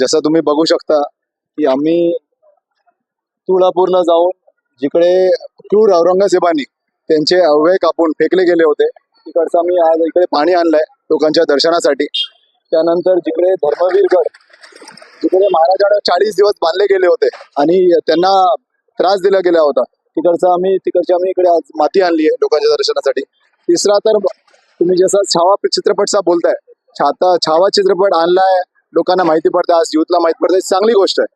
जसं तुम्ही बघू शकता की आम्ही तुळापूरला जाऊन जिकडे क्रूर औरंगजेबानी त्यांचे अवयव कापून फेकले गेले होते तिकडचं आम्ही आज इकडे पाणी आणलंय लोकांच्या दर्शनासाठी. त्यानंतर जिकडे धर्मवीरगड जिकडे महाराजांना चाळीस दिवस बांधले गेले होते आणि त्यांना त्रास दिला गेला होता तिकडचं आम्ही तिकडची आम्ही इकडे आज माती आणली आहे लोकांच्या दर्शनासाठी. तिसरा तर तुम्ही जसा छावा चित्रपटचा बोलताय छाता छावा चित्रपट आणलाय लोकांना माहिती पडते आज युथला माहिती पडते. चांगली गोष्ट आहे.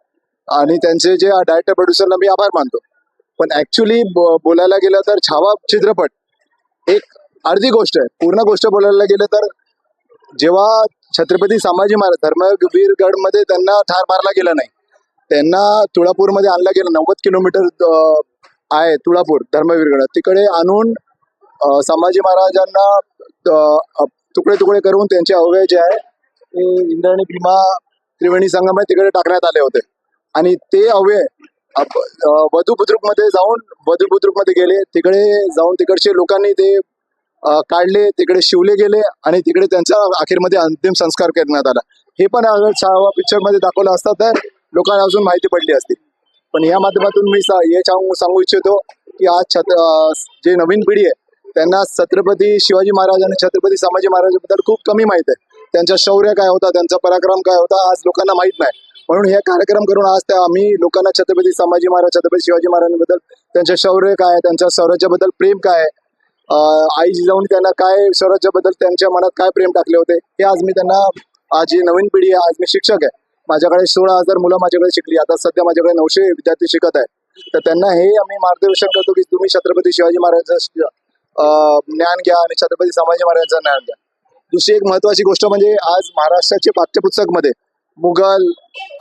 आणि त्यांचे जे डायरेक्टर प्रोड्युसरला मी आभार मानतो. पण ऍक्च्युली बोलायला गेलं तर छावा चित्रपट एक अर्धी गोष्ट आहे. पूर्ण गोष्ट बोलायला गेलं तर जेव्हा छत्रपती संभाजी महाराज धर्मवीरगडमध्ये त्यांना ठार मारला गेला नाही त्यांना तुळापूरमध्ये आणलं गेलं नव्वद किलोमीटर आहे तुळापूर धर्मवीरगड. तिकडे आणून संभाजी महाराजांना तुकडे तुकडे करून त्यांचे अवयव जे आहे ते इंद्रायणी भीमा त्रिवेणी संगम आहे तिकडे टाकण्यात आले होते. आणि ते अवयव वधू बुद्रुकमध्ये जाऊन वधू बुद्रुकमध्ये गेले तिकडे जाऊन तिकडचे लोकांनी ते काढले तिकडे शिवले गेले आणि तिकडे त्यांचा अखेरमध्ये अंतिम संस्कार करण्यात आला. हे पण अगर छावा पिक्चरमध्ये दाखवलं असतं तर लोकांना अजून माहिती पडली असती. पण या माध्यमातून मी हे सांगू इच्छितो की आज छत जे नवीन पिढी आहे त्यांना छत्रपती शिवाजी महाराज आणि छत्रपती संभाजी महाराजांबद्दल खूप कमी माहिती आहे. त्यांचा शौर्य काय होता त्यांचा पराक्रम काय होता आज लोकांना माहीत नाही. म्हणून हे कार्यक्रम करून आज त्या आम्ही लोकांना छत्रपती संभाजी महाराज छत्रपती शिवाजी महाराजांबद्दल त्यांचे शौर्य काय त्यांच्या स्वराज्याबद्दल प्रेम काय आहे, आई जिजाऊन त्यांना काय स्वराज्याबद्दल त्यांच्या मनात काय प्रेम टाकले होते हे आज मी त्यांना आज ही नवीन पिढी आहे आज मी शिक्षक आहे. माझ्याकडे सोळा हजार मुलं माझ्याकडे शिकली आता सध्या माझ्याकडे नऊशे विद्यार्थी शिकत आहे तर त्यांना हे आम्ही मार्गदर्शन करतो की तुम्ही छत्रपती शिवाजी महाराजांचं अं, ज्ञान घ्या आणि छत्रपती संभाजी महाराजांचं ज्ञान घ्या. दुसरी एक महत्वाची गोष्ट म्हणजे आज महाराष्ट्राचे पाठ्यपुस्तकमध्ये मुघल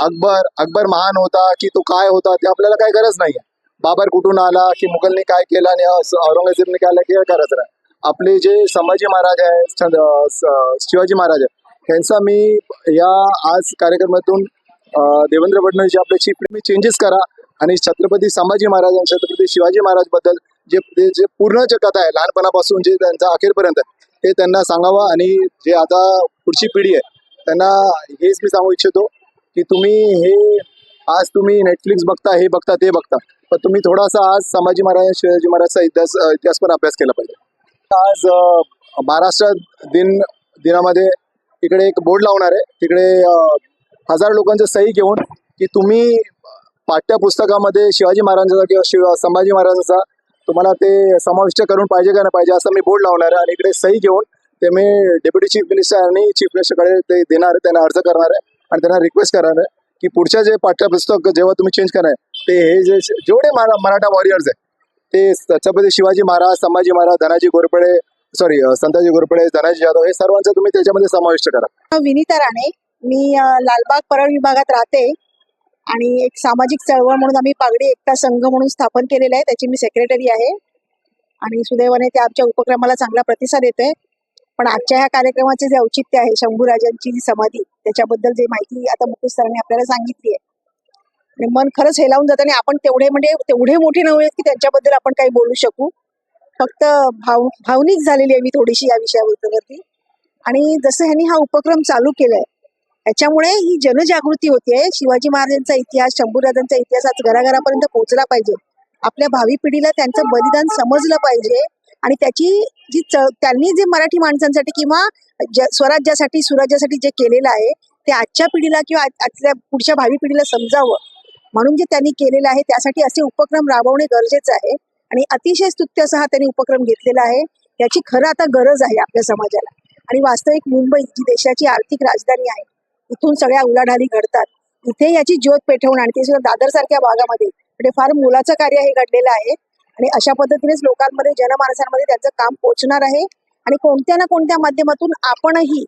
अकबर अकबर महान होता की तो काय होता ते आपल्याला काही गरज नाहीये. बाबर कुठून आला की मुघलने काय केलं आणि औरंगजेबने काय केलं काय गरज नाही. आपले जे संभाजी महाराज आहे शिवाजी महाराज आहे यांचा मी या आज कार्यक्रमातून देवेंद्र फडणवीस जे आपले चीफ मी चेंजेस करा आणि छत्रपती संभाजी महाराज आणि छत्रपती शिवाजी महाराजबद्दल जे जे पूर्ण जे कथा आहे लहानपणापासून जे त्यांचा अखेरपर्यंत आहे, ते त्यांना सांगावं आणि जे आता पुढची पिढी आहे त्यांना हेच मी सांगू इच्छितो की तुम्ही हे आज तुम्ही नेटफ्लिक्स बघता हे बघता ते बघता. पण तुम्ही थोडासा आज संभाजी महाराज शिवाजी महाराजचा इतिहास इतिहास पण अभ्यास केला पाहिजे. आज महाराष्ट्र दिन दिनामध्ये इकडे एक बोर्ड लावणार आहे. तिकडे हजार लोकांचं सही घेऊन की तुम्ही पाठ्यपुस्तकामध्ये शिवाजी महाराजांचा किंवा शिव संभाजी महाराजांचा तुम्हाला ते समाविष्ट करून पाहिजे का नाही पाहिजे असं मी बोर्ड लावणार आहे आणि इकडे सही घेऊन ते मी डेप्युटी चीफ मिनिस्टर आणि चीफ मिनिस्टरकडे ते देणार आहे त्यांना अर्ज करणार आहे आणि त्यांना रिक्वेस्ट करणार आहे की पुढच्या जे पाठ्यपुस्तक जेव्हा तुम्ही चेंज करणार ते हे जे जेवढे मराठा वॉरियर्स आहे ते छत्रपती शिवाजी महाराज संभाजी महाराज धनाजी घोरपडे सॉरी संताजी घोरपडे धनाजी जाधव हे सर्वांचा तुम्ही त्याच्यामध्ये समाविष्ट करा. विनीता राणे मी लालबाग परळ विभागात राहते. आणि एक सामाजिक चळवळ म्हणून आम्ही पागडी एकता संघ म्हणून स्थापन केलेला आहे. त्याची मी सेक्रेटरी आहे. आणि सुदैवाने ते आमच्या उपक्रमाला चांगला प्रतिसाद येतोय. पण आजच्या ह्या कार्यक्रमाचे जे औचित्य आहे शंभूराजांची जी समाधी त्याच्याबद्दल जे माहिती आता मुकेश सरांनी आपल्याला सांगितली आहे. आणि मन खरंच हेलावून जातं आणि आपण तेवढे म्हणजे तेवढे मोठे नव्हे की त्यांच्याबद्दल आपण काही बोलू शकू. फक्त भाव भावनिक झालेली आहे मी थोडीशी या विषयावरती. आणि जसं ह्यांनी हा उपक्रम चालू केलाय त्याच्यामुळे ही जनजागृती होतीये शिवाजी महाराजांचा इतिहास शंभूराजांचा इतिहास आज घराघरापर्यंत पोहोचला पाहिजे. आपल्या भावी पिढीला त्यांचं बलिदान समजलं पाहिजे आणि त्याची जी च- त्यांनी जे मराठी माणसांसाठी किंवा स्वराज्यासाठी सुराज्यासाठी जे केलेलं आहे ते आजच्या पिढीला किंवा आजच्या पुढच्या भावी पिढीला समजावं. म्हणून जे त्यांनी केलेलं आहे त्यासाठी असे उपक्रम राबवणे गरजेचं आहे. आणि अतिशय स्तुत्य असा हा त्यांनी उपक्रम घेतलेला आहे. याची खरं आता गरज आहे आपल्या समाजाला. आणि वास्तविक मुंबई जी देशाची आर्थिक राजधानी आहे. इथून सगळ्या उलाढाली घडतात. इथे याची ज्योत पेटवून आणि ते सुद्धा दादर सारख्या भागामध्ये. म्हणजे फार मोलाचं कार्य हे घडलेलं आहे. आणि अशा पद्धतीनेच लोकांमध्ये जनमानसांमध्ये त्यांचं काम पोहोचणार आहे. आणि कोणत्या ना कोणत्या माध्यमातून आपणही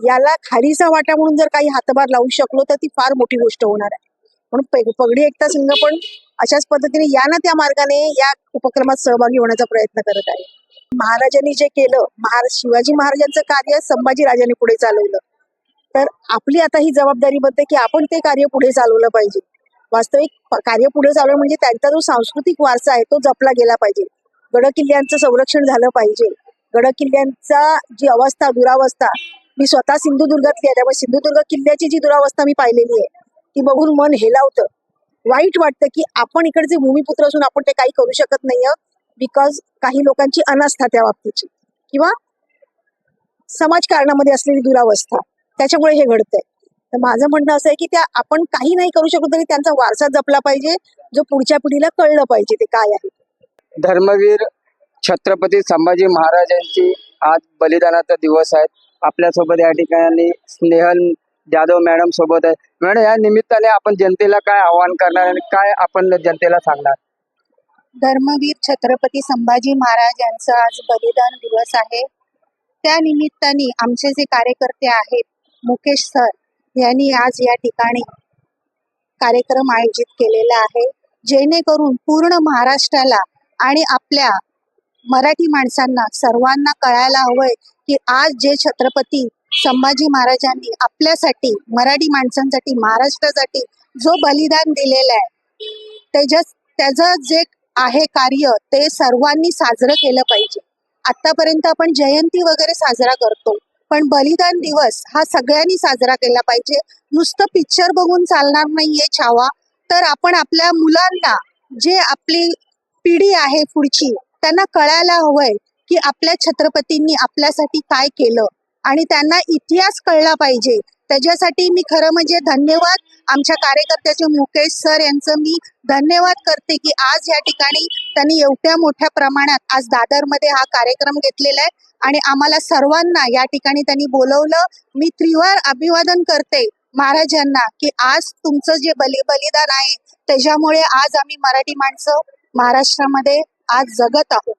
याला खारीचा वाटा म्हणून जर काही हातभार लावू शकलो तर ती फार मोठी गोष्ट होणार आहे. म्हणून पगडी एकता संघ पण अशाच पद्धतीने या ना त्या मार्गाने या उपक्रमात सहभागी होण्याचा प्रयत्न करत आहे. महाराजांनी जे केलं महाराज शिवाजी महाराजांचं कार्य संभाजी राजांनी पुढे चालवलं. तर आपली आता ही जबाबदारी बनते की आपण ते कार्य पुढे चालवलं पाहिजे. वास्तविक कार्य पुढे चालवलं म्हणजे त्यांचा जो सांस्कृतिक वारसा आहे तो जपला गेला पाहिजे. गड किल्ल्यांचं संरक्षण झालं पाहिजे. गड किल्ल्यांचा जी अवस्था दुरावस्था मी स्वतः सिंधुदुर्गातली आहे त्यामुळे सिंधुदुर्ग किल्ल्याची जी दुरावस्था मी पाहिलेली आहे ती बघून मन हेलावतं. वाईट वाटतं की आपण इकडचे भूमिपुत्र असून आपण ते काही करू शकत नाही बिकॉज काही लोकांची अनास्था त्या बाबतीची. किंवा समाजकारणामध्ये असलेली दुरावस्था. त्याच्यामुळे हे घडतंय. तर माझं म्हणणं असं आहे की त्या आपण काही नाही करू शकलो तरी त्यांचा वारसा जपला पाहिजे जो पुढच्या पिढीला कळलं पाहिजे ते काय आहे. धर्मवीर छत्रपती संभाजी महाराजांची आज बलिदानाचा दिवस आहे. आपल्यासोबत या ठिकाणी स्नेहल जाधव मॅडम सोबत आहे. मॅडम या निमित्ताने आपण जनतेला काय आवाहन करणार आणि काय आपण जनतेला सांगणार? धर्मवीर छत्रपती संभाजी महाराज यांचा आज बलिदान दिवस आहे. त्या निमित्ताने आमचे जे कार्यकर्ते आहेत मुकेश सर यांनी आज या ठिकाणी कार्यक्रम आयोजित केलेला आहे. जेणेकरून पूर्ण महाराष्ट्राला आणि आपल्या मराठी माणसांना सर्वांना कळायला हवंय की आज जे छत्रपती संभाजी महाराजांनी आपल्यासाठी मराठी माणसांसाठी महाराष्ट्रासाठी जो बलिदान दिलेलं आहे त्याच्या त्याचं जे आहे कार्य ते सर्वांनी साजरं केलं पाहिजे. आतापर्यंत आपण जयंती वगैरे साजरा करतो. पण बलिदान दिवस हा सगळ्यांनी साजरा केला पाहिजे. नुसतं पिक्चर बघून चालणार नाहीये छावा. तर आपण आपल्या मुलांना जे आपली पिढी आहे पुढची त्यांना कळायला हवंय की आपल्या छत्रपतींनी आपल्यासाठी काय केलं. आणि त्यांना इतिहास कळला पाहिजे. त्याच्यासाठी मी खरं म्हणजे धन्यवाद आमच्या कार्यकर्त्याचे मुकेश सर यांचं मी धन्यवाद करते की आज या ठिकाणी त्यांनी एवढ्या मोठ्या प्रमाणात आज दादरमध्ये हा कार्यक्रम घेतलेला आहे. आणि आम्हाला सर्वांना या ठिकाणी त्यांनी बोलवलं. मी त्रिवार अभिवादन करते महाराजांना की आज तुमचं जे बलि बलिदान आहे त्याच्यामुळे आज आम्ही मराठी माणसं महाराष्ट्रामध्ये आज जगत आहोत.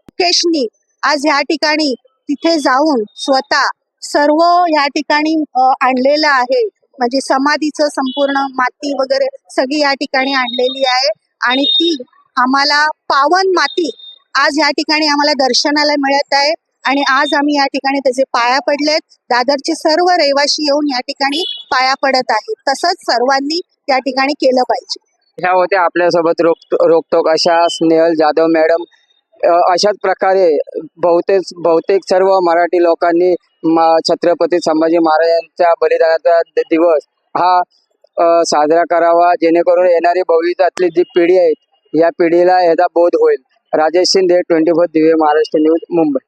मुकेशनी आज या ठिकाणी तिथे जाऊन स्वतः सर्व या ठिकाणी आणलेलं आहे. म्हणजे समाधीचं संपूर्ण माती वगैरे सगळी या ठिकाणी आणलेली आहे. आणि ती आम्हाला पावन माती आज या ठिकाणी आम्हाला दर्शनाला मिळत आहे. आणि आज आम्ही या ठिकाणी त्याचे पाया पडलेत. दादरचे सर्व रहिवासी येऊन या ठिकाणी पाया पडत आहेत. तसंच सर्वांनी या ठिकाणी केलं पाहिजे. ह्या होत्या आपल्यासोबत रोक रोकटोक अशा स्नेहल जाधव मॅडम. अशाच प्रकारे बहुतेक बहुतेक सर्व मराठी लोकांनी छत्रपती संभाजी महाराजांच्या बलिदानाचा दिवस हा साजरा करावा जेणेकरून येणारी भविष्यातली जी पिढी आहे या पिढीला याचा बोध होईल. राजेश शिंदे ट्वेंटी फोर दिवे महाराष्ट्र न्यूज मुंबई.